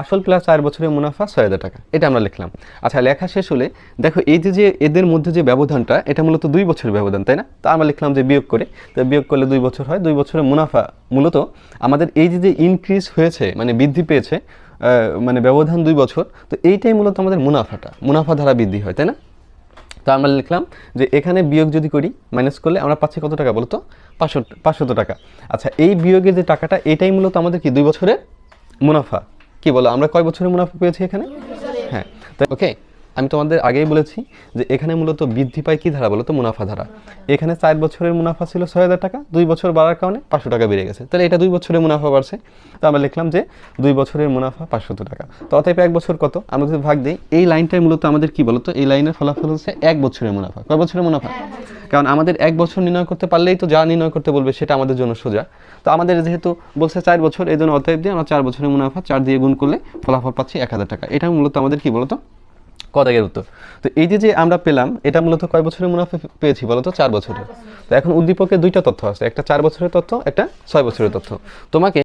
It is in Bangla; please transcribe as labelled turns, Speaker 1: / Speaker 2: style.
Speaker 1: আসল প্লাস চার বছরের মুনাফা ছয় হাজার টাকা। এটা আমরা লিখলাম। আচ্ছা লেখা শেষ হলে দেখো, এই যে যে, এদের মধ্যে যে ব্যবধানটা, এটা মূলত দুই বছরের ব্যবধান, তাই না? তা আমরা লিখলাম যে বিয়োগ করে। তো বিয়োগ করলে দুই বছর হয়। দুই বছরের মুনাফা মূলত আমাদের এই যে যে ইনক্রিজ হয়েছে মানে বৃদ্ধি পেয়েছে মানে ব্যবধান দুই বছর, তো এইটাই মূলত আমাদের মুনাফাটা। মুনাফা ধারা বৃদ্ধি হয়, তাই না? তো আমরা লিখলাম যে এখানে বিয়োগ যদি করি মাইনাস করলে আমরা পাচ্ছি কত টাকা বলতো? পাঁচশো, পাঁচশত টাকা। আচ্ছা এই বিয়োগের যে টাকাটা, এটাই মূলত আমাদের কি, দুই বছরের মুনাফা? কি বলো, আমরা কয় বছরের মুনাফা পেয়েছি এখানে? হ্যাঁ ওকে আমি তোমাদের আগেই বলেছি যে এখানে মূলত বৃদ্ধি পায় কি ধারা বলো তো মুনাফা ধারা। এখানে চার বছরের মুনাফা ছিল ছয় হাজার টাকা, দুই বছর বাড়ার কারণে পাঁচশো টাকা বেড়ে গেছে। তাহলে এটা দুই বছরের মুনাফা বাড়ছে। তো আমরা লিখলাম যে দুই বছরের মুনাফা পাঁচশত টাকা। তো অতএব এক বছর কত? আমরা যদি ভাগ দিই, এই লাইনটাই মূলত আমাদের কি বলতো? এই লাইনের ফলাফল হচ্ছে এক বছরের মুনাফা। কয় বছরের মুনাফা? কারণ আমাদের এক বছর নির্ণয় করতে পারলেই তো যা নির্ণয় করতে বলবে সেটা আমাদের জন্য সোজা। তো আমাদের যেহেতু বলছে চার বছর, এই জন্য অতএব দিয়ে আমরা চার বছরের মুনাফা চার দিয়ে গুণ করলে ফলাফল পাচ্ছি এক হাজার টাকা। এটা মূলত আমাদের কি বলতো? কদাগের উত্তর। তো এই যে যে আমরা পেলাম, এটা মূলত কয় বছরের মুনাফা পেয়েছি বলতো? চার বছরের। তো এখন উদ্দীপকের দুইটা তথ্য আছে। একটা চার বছরের তথ্য, একটা ছয় বছরের তথ্য। তোমাকে